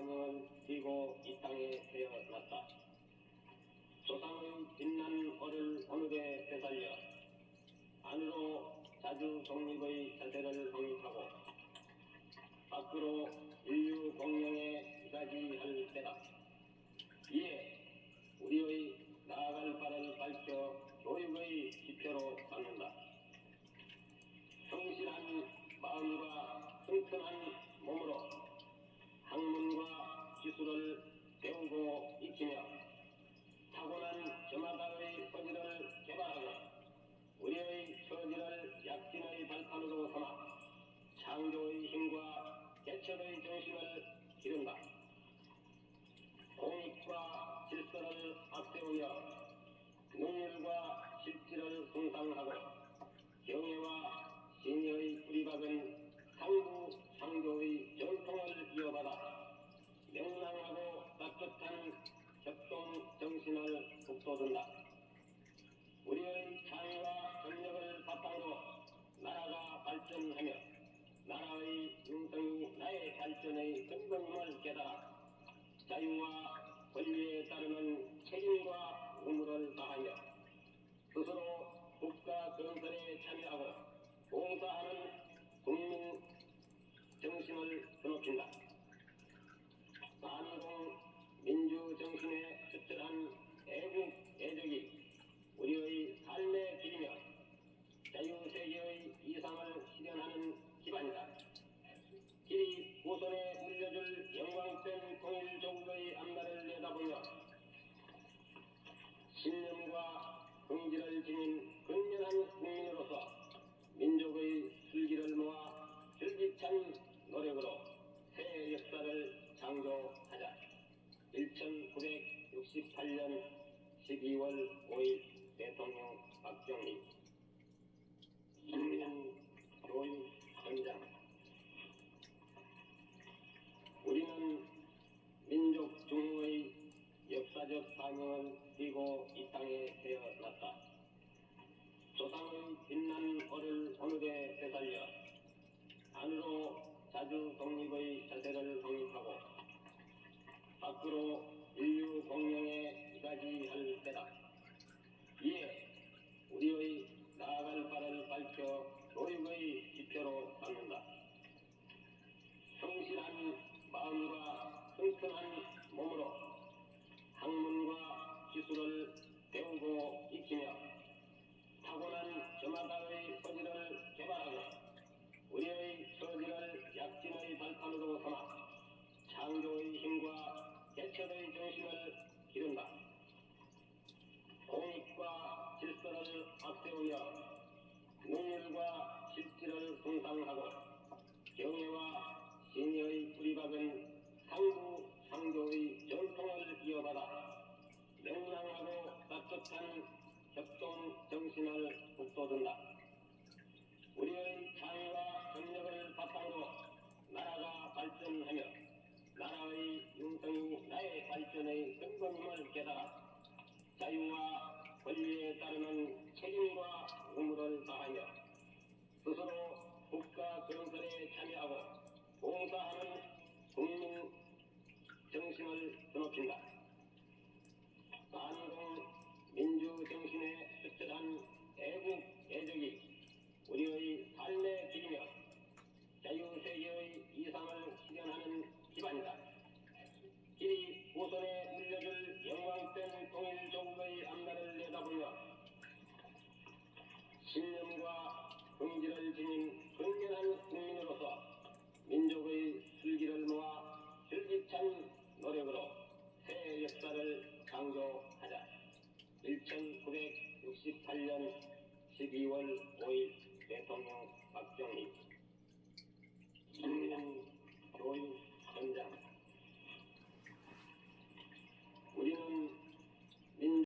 조상은 그리고 이 땅에 되어났다. 조상은 빛난 어를 어느게 되살려 안으로 자주 독립의 자세를 확립하고 밖으로 인류 공명에 이바지할 때다. 이에 우리의 나아갈 바를 밝혀 교육의 지표로 삼는다. 성실한 마음과 튼튼한 기술을 배우고 익히며 타고난 저마다의 소질을 개발하며 우리의 처지를 약진의 발판으로 삼아 창조의 힘과 개척의 정신을 기른다. 공익과 질서를 앞세우며 능률과 실질을 숭상하고 북돋운다. 우리의 창의와 전력을 바탕으로 나라가 발전하며 나라의 융성이 나의 발전의 근본임을 깨달아 자유와 권리에 따르는 책임과 의무를 다 12월 5일 대통령 박정희 인민 교육 현장 우리는 민족 중흥의 역사적 사명을 띠고 이 땅에 태어났다. 조상의 빛난 얼을 오늘에 되살려 안으로 자주 독립의 자세를 확립하고 밖으로 인류 공명에 이가지할 때 앞세우며 능률과 실질을 숭상하고 경애와 신의의 뿌리박은 상부 창조의 전통을 이어받아 명랑하고 따뜻한 협동 정신을 북돋운다. 우리의 창의와 전력을 바탕으로 나라가 발전하며 나라의 융성이 나의 발전의 근본임을 깨달아 자유와 권리에 따르는 책임과 의무를 다하며 스스로 국가 건설에 참여하고 봉사하는 국민 정신을 드높인다. 창조하자. 1968년 12월 5일 대통령 박정희